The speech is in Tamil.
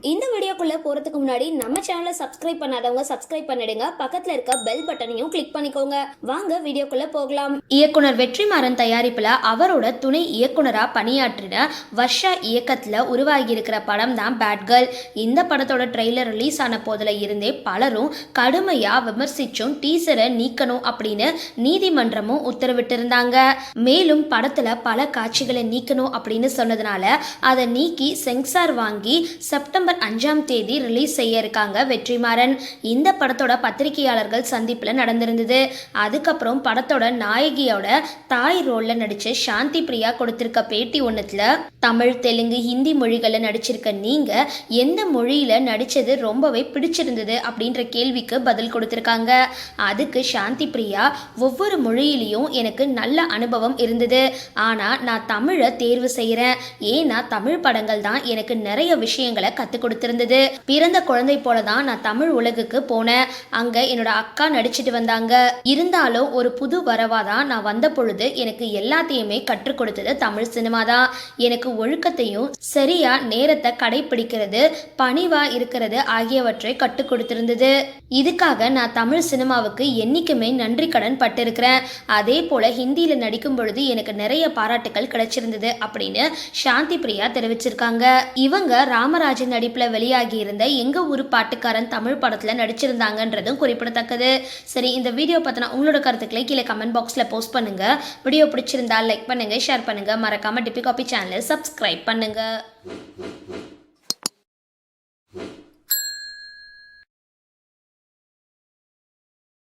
இந்த வீடியோக்குள்ளே போகிறதுக்கு முன்னாடி நம்ம சேனலை சப்ஸ்கிரைப் பண்ணாதவங்க சப்ஸ்கிரைப் பண்ணிடுங்க. பக்கத்தில் இருக்க பெல் பட்டனையும் கிளிக் பண்ணிக்கோங்க. வாங்க வீடியோக்குள்ளே போகலாம். இயக்குனர் வெற்றிமாறன் தயாரிப்பில் அவரோட துணை இயக்குனராக பணியாற்றின வர்ஷா இயக்கத்தில் உருவாகியிருக்கிற படம் தான் பேட் கேர்ள் இந்த படத்தோட ட்ரெய்லர் ரிலீஸ் ஆன போதில் இருந்தே பலரும் கடுமையாக விமர்சிச்சும் டீசரை நீக்கணும் அப்படின்னு நீதிமன்றமும் உத்தரவிட்டிருந்தாங்க. மேலும் படத்தில் பல காட்சிகளை நீக்கணும் அப்படின்னு சொன்னதுனால அதை நீக்கி சென்சார் வாங்கி செப்டம்பர் அஞ்சாம் தேதி ரிலீஸ் செய்ய இருக்காங்க வெற்றிமாறன். இந்த படத்தோட பத்திரிகையாளர்கள் சந்திப்பில் நடந்திருந்தது. அதுக்கப்புறம் படத்தோட நாயகியோட தாய் ரோலில் நடித்த சாந்தி பிரியா கொடுத்திருக்க பேட்டி ஒன்றுத்தில் தமிழ் தெலுங்கு ஹிந்தி மொழிகளில் நடிச்சிருக்க நீங்கள் எந்த மொழியில் நடித்தது ரொம்பவே பிடிச்சிருந்தது? அப்படின்ற கேள்விக்கு பதில் கொடுத்துருக்காங்க. அதுக்கு சாந்தி பிரியா ஒவ்வொரு மொழியிலையும் எனக்கு நல்ல அனுபவம் இருந்தது. ஆனால் நான் தமிழை தேர்வு செய்கிறேன் ஏன்னா தமிழ் படங்கள் தான் எனக்கு நிறைய விஷயங்களை கற்றுக் கொடுத்துருந்தது. பிறந்த குழந்தை போல தான் நான் தமிழ் உலகுக்கு போனேன். அங்கே என்னோட அக்கா நடிச்சிட்டு வந்தாங்க. இருந்தாலும் ஒரு புது வரவா தான் நான் வந்த பொழுது எனக்கு எல்லாத்தையுமே கற்றுக் கொடுத்தது தமிழ் சினிமா தான். எனக்கு ஒழுக்கத்தையும் சரியா நேரத்தை கடைபிடிக்கிறது பணிவா இருக்கிறது ஆகியவற்றை கற்றுக் கொடுத்திருந்தது. இதுக்காக நான் தமிழ் சினிமாவுக்கு என்னைக்குமே நன்றி கடன் பட்டிருக்கிறேன். அதே போல ஹிந்தியில நடிக்கும் பொழுது எனக்கு நிறைய பாராட்டுகள் கிடைச்சிருந்தது அப்படின்னு சாந்தி பிரியா தெரிவிச்சிருக்காங்க. இவங்க ராமராஜன் நடிப்புல வெளியாகி இருந்த எங்க ஊரு பாட்டுக்காரன் தமிழ் படத்துல நடிச்சிருந்தாங்கன்றதும் குறிப்பிடத்தக்கது. சரி இந்த வீடியோ பத்தின உங்களோட கருத்துக்களை கீழே கமெண்ட் பாக்ஸ்ல போஸ்ட் பண்ணுங்க. வீடியோ பிடிச்சிருந்தா லைக் பண்ணுங்க ஷேர் பண்ணுங்க. மறக்காம டிபி காப்பி சேனலை சப்ஸ்கிரைப் பண்ணுங்க.